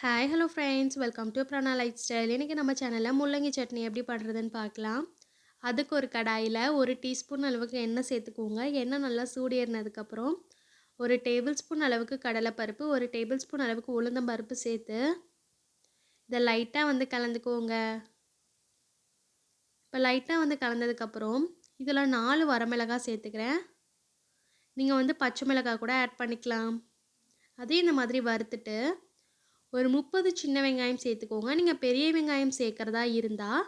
Hi hello friends welcome to Prana lifestyle இன்றைக்கி நம்ம சேனலில் முள்ளங்கி சட்னி எப்படி பண்ணுறதுன்னு பார்க்கலாம். அதுக்கு ஒரு கடாயில் ஒரு டீஸ்பூன் அளவுக்கு எண்ணெய் சேர்த்துக்கோங்க. எண்ணெய் நல்லா சூடு ஏறினதுக்கப்புறம் ஒரு டேபிள் ஸ்பூன் அளவுக்கு கடலைப்பருப்பு ஒரு டேபிள் ஸ்பூன் அளவுக்கு உளுந்தம் பருப்பு சேர்த்து இதை லைட்டாக வந்து கலந்துக்கோங்க. இப்போ லைட்டாக வந்து கலந்ததுக்கப்புறம் இதில் நாலு வரமிளகாய் சேர்த்துக்கிறேன். நீங்கள் வந்து பச்சை மிளகாய் கூட ஆட் பண்ணிக்கலாம். அதையும் இந்த மாதிரி வறுத்துட்டு ஒரு முப்பது சின்ன வெங்காயம் சேர்த்துக்கோங்க. நீங்கள் பெரிய வெங்காயம் சேர்க்குறதா இருந்தால்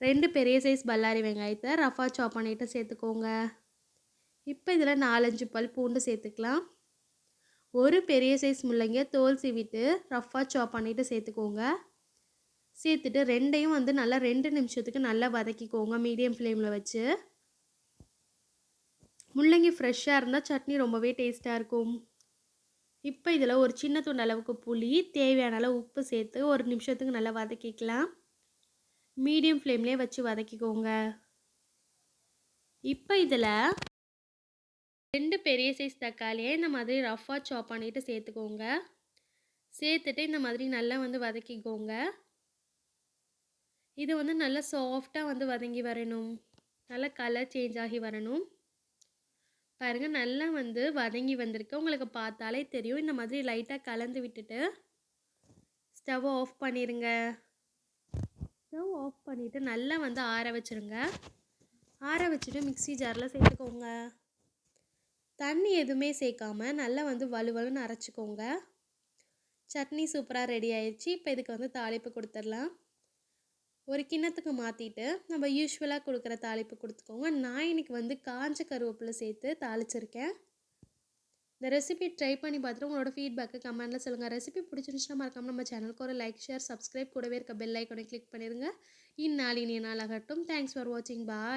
ரெண்டு பெரிய சைஸ் பல்லாரி வெங்காயத்தை ரஃபாக சாப் பண்ணிவிட்டு சேர்த்துக்கோங்க. இப்போ இதில் நாலஞ்சு பல் பூண்டு சேர்த்துக்கலாம். ஒரு பெரிய சைஸ் முள்ளங்கியை தோல் சீவிட்டு ரஃபாக சாப் பண்ணிவிட்டு சேர்த்துக்கோங்க. சேர்த்துட்டு ரெண்டையும் வந்து நல்லா ரெண்டு நிமிஷத்துக்கு நல்லா வதக்கிக்கோங்க மீடியம் ஃப்ளேமில் வச்சு. முள்ளங்கி ஃப்ரெஷ்ஷாக இருந்தால் சட்னி ரொம்பவே டேஸ்ட்டாக இருக்கும். இப்போ இதில் ஒரு சின்ன துண்டு அளவுக்கு புளி தேவையான அளவு உப்பு சேர்த்து ஒரு நிமிஷத்துக்கு நல்லா வதக்கிக்கலாம். மீடியம் ஃப்ளேம்லேயே வச்சு வதக்கிக்கோங்க. இப்போ இதில் ரெண்டு பெரிய சைஸ் தக்காளியை இந்த மாதிரி ரஃப்பாக சாப் பண்ணிவிட்டு சேர்த்துக்கோங்க. சேர்த்துட்டு இந்த மாதிரி நல்லா வந்து வதக்கிக்கோங்க. இது வந்து நல்லா சாஃப்டாக வந்து வதங்கி வரணும். நல்லா கலர் சேஞ்ச் ஆகி வரணும். பாருங்கள் நல்லா வந்து வதங்கி வந்திருக்கு. உங்களுக்கு பார்த்தாலே தெரியும். இந்த மாதிரி லைட்டாக கலந்து விட்டுட்டு ஸ்டவ் ஆஃப் பண்ணிடுங்க ஸ்டவ் ஆஃப் பண்ணிவிட்டு நல்லா வந்து ஆற வச்சுருங்க. ஆற வச்சுட்டு மிக்சி ஜாரில் சேர்த்துக்கோங்க. தண்ணி எதுவுமே சேர்க்காமல் நல்லா வந்து வலுவலுன்னு அரைச்சிக்கோங்க. சட்னி சூப்பராக ரெடி ஆயிடுச்சு இப்போ இதுக்கு வந்து தாளிப்பு கொடுத்துடலாம். ஒரு கிண்ணத்துக்கு மாற்றிட்டு நம்ம யூஸ்வலாக கொடுக்குற தாளிப்பு கொடுத்துக்கோங்க. நான் இன்றைக்கி வந்து காஞ்ச கருவேப்பிலை சேர்த்து தாளிச்சிருக்கேன். இந்த ரெசிபி ட்ரை பண்ணி பார்த்துட்டு உங்களோட ஃபீட்பேக்கு கமெண்ட்டில் சொல்லுங்கள் ரெசிபி பிடிச்சிருந்துச்சுன்னா மறக்காமல் நம்ம சேனலுக்கு ஒரு லைக் ஷேர் சப்ஸ்கிரைப் கூடவே இருக்க பெல் ஐக்கனை கிளிக் பண்ணிடுங்க இந்நாள் இனிய நாள் ஆகட்டும் தேங்க்ஸ் ஃபார் வாட்சிங் பாய்